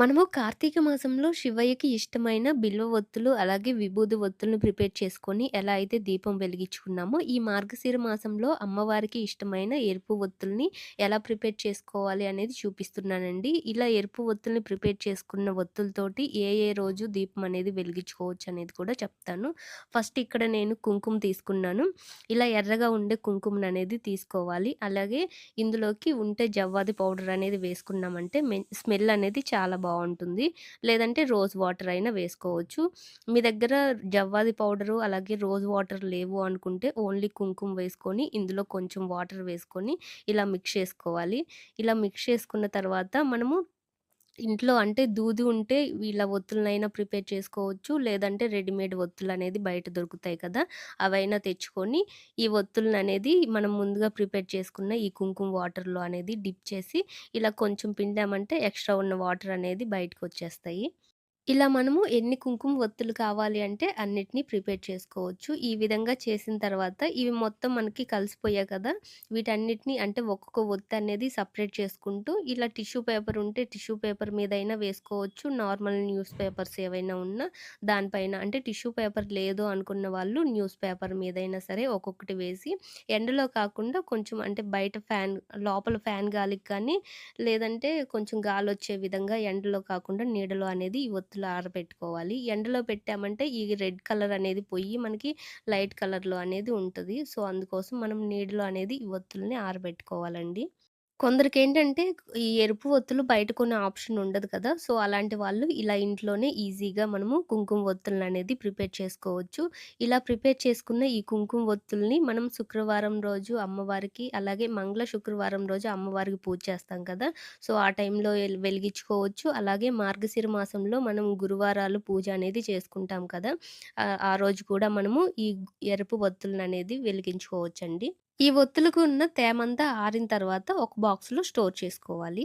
మనము కార్తీక మాసంలో శివయ్యకి ఇష్టమైన బిల్వ ఒత్తులు, అలాగే విభూది ఒత్తులను ప్రిపేర్ చేసుకొని ఎలా అయితే దీపం వెలిగించుకున్నామో, ఈ మార్గశిర మాసంలో అమ్మవారికి ఇష్టమైన ఎరుపు ఒత్తుల్ని ఎలా ప్రిపేర్ చేసుకోవాలి అనేది చూపిస్తున్నానండి. ఇలా ఎరుపు ఒత్తుల్ని ప్రిపేర్ చేసుకున్న ఒత్తులతోటి ఏ ఏ రోజు దీపం అనేది వెలిగించుకోవచ్చు అనేది కూడా చెప్తాను. ఫస్ట్ ఇక్కడ నేను కుంకుమ తీసుకున్నాను. ఇలా ఎర్రగా ఉండే కుంకుమననేది తీసుకోవాలి. అలాగే ఇందులోకి ఉంటే జవ్వాది పౌడర్ అనేది వేసుకున్నామంటే మె స్మెల్ అనేది చాలా బాగుంటుంది లేదంటే రోజ్ వాటర్ అయినా వేసుకోవచ్చు. మీ దగ్గర జవ్వాది పౌడరు, అలాగే రోజ్ వాటర్ లేవు అనుకుంటే ఓన్లీ కుంకుమ వేసుకొని, ఇందులో కొంచెం వాటర్ వేసుకొని ఇలా మిక్స్ చేసుకోవాలి. ఇలా మిక్స్ చేసుకున్న తర్వాత మనము ఇంట్లో అంటే దూది ఉంటే వీళ్ళ ఒత్తులనైనా ప్రిపేర్ చేసుకోవచ్చు. లేదంటే రెడీమేడ్ ఒత్తులు అనేది బయట దొరుకుతాయి కదా! అవైనా తెచ్చుకొని ఈ ఒత్తులననేది మనం ముందుగా ప్రిపేర్ చేసుకున్న ఈ కుంకుమ వాటర్‌లో అనేది డిప్ చేసి ఇలా కొంచెం పిండామంటే ఎక్స్‌ట్రా ఉన్న వాటర్ అనేది బయటకు వచ్చేస్తాయి ఇలా మనము ఎన్ని కుంకుమ ఒత్తులు కావాలి అంటే అన్నిటినీ ప్రిపేర్ చేసుకోవచ్చు. ఈ విధంగా చేసిన తర్వాత ఇవి మొత్తం మనకి కలిసిపోయాయి కదా! వీటన్నిటిని అంటే ఒక్కొక్క ఒత్తి అనేది సపరేట్ చేసుకుంటూ ఇలా టిష్యూ పేపర్ ఉంటే టిష్యూ పేపర్ మీద అయినా వేసుకోవచ్చు. నార్మల్ న్యూస్ పేపర్స్ ఏవైనా ఉన్నా దానిపైన అంటే టిష్యూ పేపర్ లేదు అనుకున్న వాళ్ళు న్యూస్ పేపర్ మీదైనా సరే ఒక్కొక్కటి వేసి ఎండలో కాకుండా కొంచెం అంటే బయట ఫ్యాన్ లోపల ఫ్యాన్ గాలికి కానీ లేదంటే కొంచెం గాలి వచ్చే విధంగా ఎండలో కాకుండా నీడలో అనేది ఈ ఒత్తులు ఆరబెట్టుకోవాలి. ఎండలో పెట్టామంటే ఈ రెడ్ కలర్ అనేది పోయి మనకి లైట్ కలర్‌లో అనేది ఉంటుంది సో, అందుకోసం మనం నీడలో అనేది ఈ ఒత్తుల్ని ఆరబెట్టుకోవాలండి. కొందరికి ఏంటంటే ఈ ఎరుపు ఒత్తులు బయట కొనే ఆప్షన్ ఉండదు కదా! సో, అలాంటి వాళ్ళు ఇలా ఇంట్లోనే ఈజీగా మనము కుంకుమ ఒత్తులననేది ప్రిపేర్ చేసుకోవచ్చు. ఇలా ప్రిపేర్ చేసుకున్న ఈ కుంకుమ ఒత్తుల్ని మనం శుక్రవారం రోజు అమ్మవారికి, అలాగే మంగళ శుక్రవారం రోజు అమ్మవారికి పూజ చేస్తాం కదా! సో, ఆ టైంలో వెలిగించుకోవచ్చు. అలాగే మార్గశిర మాసంలో మనం గురువారాలు పూజ అనేది చేసుకుంటాం కదా! ఆ రోజు కూడా మనము ఈ ఎరుపు ఒత్తులననేది వెలిగించుకోవచ్చండి. ఈ ఒత్తులకు ఉన్న తేమంతా ఆరిన తర్వాత ఒక బాక్స్‌లో స్టోర్ చేసుకోవాలి.